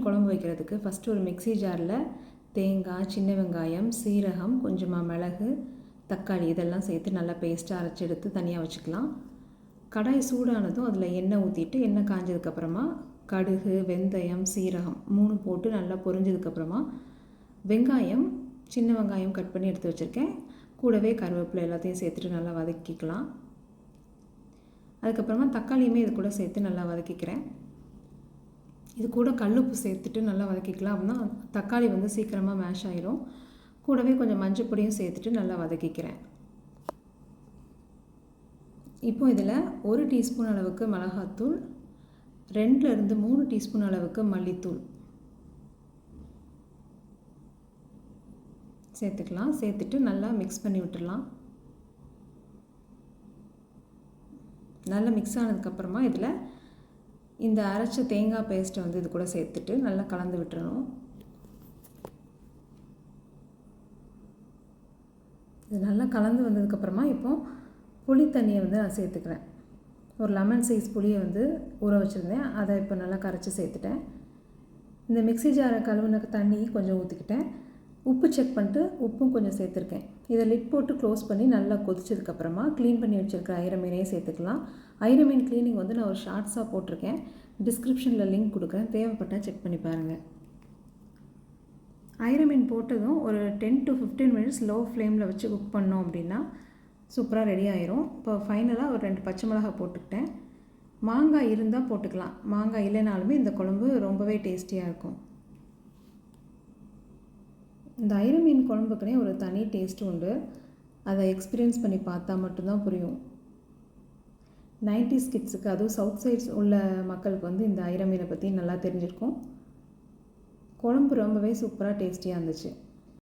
மீன் குழம்பு வைக்கிறதுக்கு ஃபஸ்ட்டு ஒரு மிக்ஸி ஜாரில் தேங்காய் சின்ன வெங்காயம் சீரகம் கொஞ்சமாக மிளகு தக்காளி இதெல்லாம் சேர்த்து நல்லா பேஸ்ட்டாக அரைச்சி எடுத்து தனியாக வச்சுக்கலாம். கடாய் சூடானதும் அதில் எண்ணெய் ஊற்றிட்டு எண்ணெய் காஞ்சதுக்கப்புறமா கடுகு வெந்தயம் சீரகம் மூணு போட்டு நல்லா பொரிஞ்சதுக்கப்புறமா வெங்காயம் சின்ன வெங்காயம் கட் பண்ணி எடுத்து வச்சுருக்கேன். கூடவே கருவேப்பிலை எல்லாத்தையும் சேர்த்துட்டு நல்லா வதக்கிக்கலாம். அதுக்கப்புறமா தக்காளியுமே இது கூட சேர்த்து நல்லா வதக்கிக்கிறேன். இது கூட கல்லுப்பு சேர்த்துட்டு நல்லா வதக்கிக்கலாம் அப்படின்னா தக்காளி வந்து சீக்கிரமாக மேஷ் ஆயிரும். கூடவே கொஞ்சம் மஞ்சள் பொடியும் சேர்த்துட்டு நல்லா வதக்கிக்கிறேன். இப்போ இதில் ஒரு டீஸ்பூன் அளவுக்கு மிளகாத்தூள் ரெண்டுலேருந்து மூணு டீஸ்பூன் அளவுக்கு மல்லித்தூள் சேர்த்துக்கலாம். சேர்த்துட்டு நல்லா மிக்ஸ் பண்ணி விட்டுடலாம். நல்லா மிக்ஸ் ஆனதுக்கப்புறமா இதில் இந்த அரைச்ச தேங்காய் பேஸ்ட்டை வந்து இது கூட சேர்த்துட்டு நல்லா கலந்து விட்டுறணும். இது நல்லா கலந்து வந்ததுக்கப்புறமா இப்போ புளி தண்ணியை வந்து நான் சேர்த்துக்கிறேன். ஒரு லெமன் சைஸ் புளியை வந்து ஊற வச்சுருந்தேன். அதை இப்போ நல்லா கரைச்சி சேர்த்துட்டேன். இந்த மிக்ஸி ஜாரை கழுவுன தண்ணி கொஞ்சம் ஊற்றிக்கிட்டேன் உப்பு செக் பண்ணிட்டு உப்பும் கொஞ்சம் சேர்த்துருக்கேன். இதை லிட் போட்டு க்ளோஸ் பண்ணி நல்லா கொதிச்சதுக்கப்புறமா க்ளீன் பண்ணி வச்சுருக்கிற ஐரமீனையும் சேர்த்துக்கலாம். ஐரமீன் க்ளீனிங் வந்து நான் ஒரு ஷார்ட்ஸாக போட்டிருக்கேன். டிஸ்கிரிப்ஷனில் லிங்க் கொடுக்குறேன். தேவைப்பட்டால் செக் பண்ணி பாருங்கள் ஐரமீன் போட்டதும் ஒரு ten to fifteen minutes low ஃப்ளேமில் வச்சு குக் பண்ணோம் அப்படின்னா சூப்பராக ரெடி ஆயிரும். இப்போ ஃபைனலாக ஒரு ரெண்டு பச்சை மிளகாய் போட்டுக்கிட்டேன். மாங்காய் இருந்தால் போட்டுக்கலாம். மாங்காய் இல்லைனாலுமே இந்த குழம்பு ரொம்பவே டேஸ்டியாக இருக்கும். இந்த ஐர மீன் குழம்புக்குனே ஒரு தனி டேஸ்ட் உண்டு. அதை எக்ஸ்பீரியன்ஸ் பண்ணி பார்த்தா மட்டும்தான் புரியும். நைன்டிஸ் கிட்ஸுக்கு அதுவும் சவுத் சைட்ஸ் உள்ள மக்களுக்கு வந்து இந்த ஐர மீனை பற்றி நல்லா தெரிஞ்சிருக்கும். குழம்பு ரொம்பவே சூப்பராக டேஸ்டியாக இருந்துச்சு.